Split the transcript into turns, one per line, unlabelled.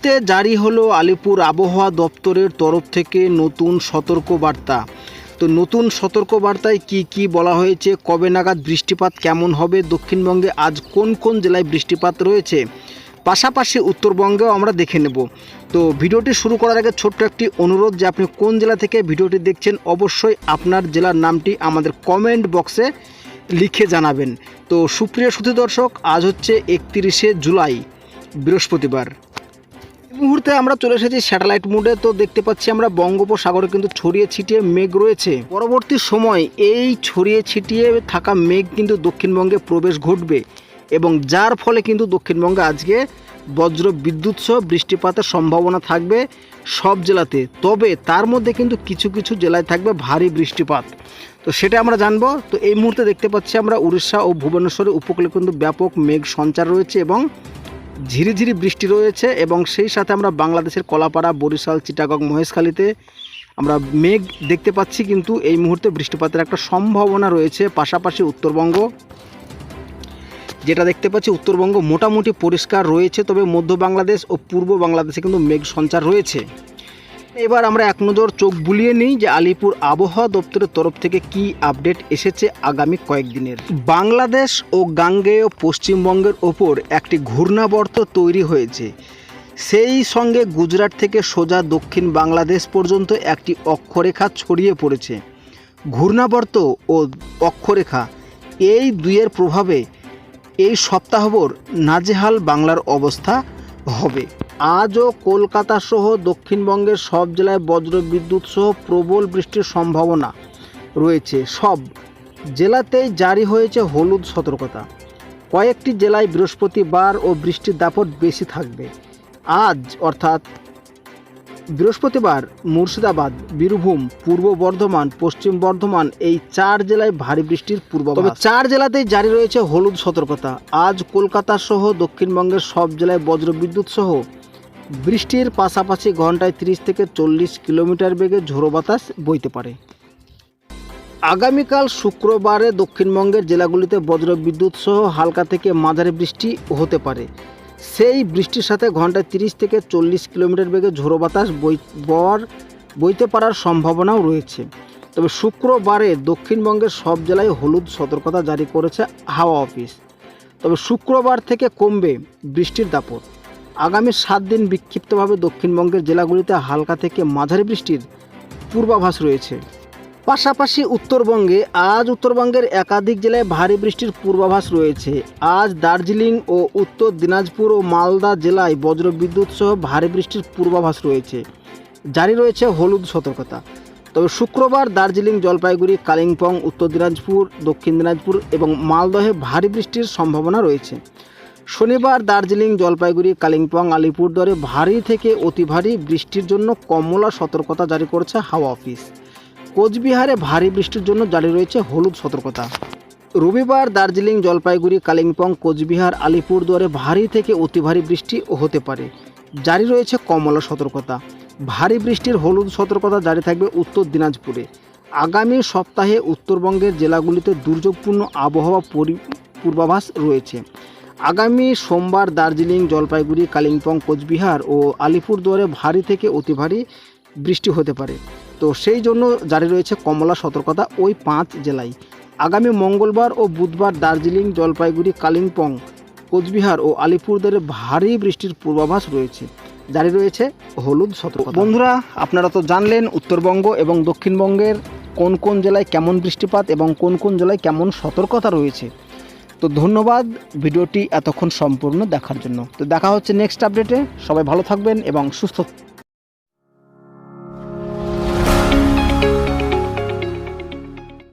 মুহূর্তে জারি হলো আলিপুর আবহাওয়া দপ্তরের তরফ থেকে নতুন সতর্ক বার্তা তো নতুন সতর্ক বার্তায় কি কি বলা হয়েছে? কবে নাগাদ বৃষ্টিপাত কেমন হবে? দক্ষিণবঙ্গে আজ কোন কোন জেলায় বৃষ্টিপাত রয়েছে? পাশাপাশি উত্তরবঙ্গেও আমরা দেখে নেব। তো ভিডিওটি শুরু করার আগে ছোট্ট একটি অনুরোধ যে আপনি কোন জেলা থেকে ভিডিওটি দেখছেন, অবশ্যই আপনার জেলার নামটি আমাদের কমেন্ট বক্সে লিখে জানাবেন। তো সুপ্রিয় সুধী দর্শক, আজ হচ্ছে একত্রিশে জুলাই, বৃহস্পতিবার। মুহূর্তে আমরা চলে এসেছি স্যাটেলাইট মোডে। তো দেখতে পাচ্ছি আমরা বঙ্গোপসাগরে কিন্তু ছড়িয়ে ছিটিয়ে মেঘ রয়েছে। পরবর্তী সময় এই ছড়িয়ে ছিটিয়ে থাকা মেঘ কিন্তু দক্ষিণবঙ্গে প্রবেশ ঘটবে এবং যার ফলে কিন্তু দক্ষিণবঙ্গে আজকে বজ্র বিদ্যুৎ সহ বৃষ্টিপাতের সম্ভাবনা থাকবে সব জেলাতে। তবে তার মধ্যে কিন্তু কিছু কিছু জেলায় থাকবে ভারী বৃষ্টিপাত। তো সেটা আমরা জানব। তো এই মুহূর্তে দেখতে পাচ্ছি আমরা উড়িষ্যা ও ভুবনেশ্বরের উপকূলে কিন্তু ব্যাপক মেঘ সঞ্চার রয়েছে এবং ঝিরিঝিরি বৃষ্টি রয়েছে এবং সেই সাথে আমরা বাংলাদেশের কলাপাড়া, বরিশাল, চিটাগং, মহেশখালীতে আমরা মেঘ দেখতে পাচ্ছি, কিন্তু এই মুহূর্তে বৃষ্টিপাতের একটা সম্ভাবনা রয়েছে, পাশাপাশি উত্তরবঙ্গ। যেটা দেখতে পাচ্ছি, উত্তরবঙ্গ মোটামুটি পরিষ্কার রয়েছে, তবে মধ্য বাংলাদেশ ও পূর্ব বাংলাদেশে কিন্তু মেঘ সঞ্চার রয়েছে। এবার আমরা এক নজর চোখ বুলিয়ে নিই যে আলিপুর আবহাওয়া দপ্তরের তরফ থেকে কি আপডেট এসেছে আগামী কয়েকদিনের। বাংলাদেশ ও গাঙ্গেয় পশ্চিমবঙ্গের ওপর একটি ঘূর্ণাবর্ত তৈরি হয়েছে। সেই সঙ্গে গুজরাট থেকে সোজা দক্ষিণ বাংলাদেশ পর্যন্ত একটি অক্ষরেখা ছড়িয়ে পড়েছে। ঘূর্ণাবর্ত ও অক্ষরেখা, এই দুইয়ের প্রভাবে এই সপ্তাহভর নাজেহাল বাংলার অবস্থা হবে। আজও কলকাতা সহ দক্ষিণবঙ্গের সব জেলায় বজ্রবিদ্যুৎ সহ প্রবল বৃষ্টির সম্ভাবনা রয়েছে। সব জেলাতেই জারি হয়েছে হলুদ সতর্কতা। কয়েকটি জেলায় বৃহস্পতিবার ও বৃষ্টির দাপট বেশি থাকবে। আজ, অর্থাৎ বৃহস্পতিবার, মুর্শিদাবাদ, বীরভূম, পূর্ব বর্ধমান, পশ্চিম বর্ধমান এই চার জেলায় ভারী বৃষ্টির পূর্বাভাস। তবে চার জেলাতেই জারি রয়েছে হলুদ সতর্কতা। আজ কলকাতা সহ দক্ষিণবঙ্গের সব জেলায় বজ্রবিদ্যুৎ সহ বৃষ্টির পাশাপাশি ঘন্টায় 30 থেকে চল্লিশ কিলোমিটার বেগে ঝোড়ো বাতাস বইতে পারে। আগামীকাল শুক্রবারে দক্ষিণবঙ্গের জেলাগুলিতে বজ্রবিদ্যুৎ সহ হালকা থেকে মাঝারি বৃষ্টি হতে পারে। সেই বৃষ্টির সাথে ঘন্টায় 30 থেকে চল্লিশ কিলোমিটার বেগে ঝোড়ো বাতাস বই, বর, বইতে পারার সম্ভাবনাও রয়েছে। তবে শুক্রবারে দক্ষিণবঙ্গের সব জেলায় হলুদ সতর্কতা জারি করেছে হাওয়া অফিস। তবে শুক্রবার থেকে কমবে বৃষ্টির দাপট। আগামী সাত দিন বিক্ষিপ্তভাবে দক্ষিণবঙ্গের জেলাগুলিতে হালকা থেকে মাঝারি বৃষ্টির পূর্বাভাস রয়েছে। পাশাপাশি উত্তরবঙ্গে, আজ উত্তরবঙ্গের একাধিক জেলায় ভারী বৃষ্টির পূর্বাভাস রয়েছে। আজ দার্জিলিং ও উত্তর দিনাজপুর ও মালদা জেলায় বজ্রবিদ্যুৎ সহ ভারী বৃষ্টির পূর্বাভাস রয়েছে। জারি রয়েছে হলুদ সতর্কতা। তবে শুক্রবার দার্জিলিং জলপাইগুড়ি, কালিম্পং, উত্তর দিনাজপুর, দক্ষিণ দিনাজপুর এবং মালদহে ভারী বৃষ্টির সম্ভাবনা রয়েছে। শনিবার দার্জিলিং, জলপাইগুড়ি, কালিম্পং, আলিপুরদুয়ারে ভারী থেকে অতি ভারী বৃষ্টির জন্য কমলা সতর্কতা জারি করেছে হাওয়া অফিস। কোচবিহারে ভারী বৃষ্টির জন্য জারি রয়েছে হলুদ সতর্কতা। রবিবার দার্জিলিং, জলপাইগুড়ি, কালিম্পং, কোচবিহার, আলিপুরদুয়ারে ভারী থেকে অতি ভারী বৃষ্টি হতে পারে। জারি রয়েছে কমলা সতর্কতা। ভারী বৃষ্টির হলুদ সতর্কতা জারি থাকবে উত্তর দিনাজপুরে। আগামী সপ্তাহে উত্তরবঙ্গের জেলাগুলিতে দুর্যোগপূর্ণ আবহাওয়া পরি- পূর্বাভাস রয়েছে। আগামী সোমবার দার্জিলিং, জলপাইগুড়ি, কালিম্পং, কোচবিহার ও আলিপুরদুয়ারে ভারী থেকে অতি ভারী বৃষ্টি হতে পারে। তো সেই জন্য জারি রয়েছে কমলা সতর্কতা ওই পাঁচ জেলায়। আগামী মঙ্গলবার ও বুধবার দার্জিলিং, জলপাইগুড়ি, কালিম্পং, কোচবিহার ও আলিপুরদুয়ারে ভারী বৃষ্টির পূর্বাভাস রয়েছে। জারি রয়েছে হলুদ সতর্কতা। বন্ধুরা, আপনারা তো জানলেন উত্তরবঙ্গ এবং দক্ষিণবঙ্গের কোন কোন জেলায় কেমন বৃষ্টিপাত এবং কোন কোন জেলায় কেমন সতর্কতা রয়েছে। তো ধন্যবাদ ভিডিওটি এতক্ষণ সম্পূর্ণ দেখার জন্য। তো দেখা হচ্ছে নেক্সট আপডেটে সবাই ভালো থাকবেন এবং সুস্থ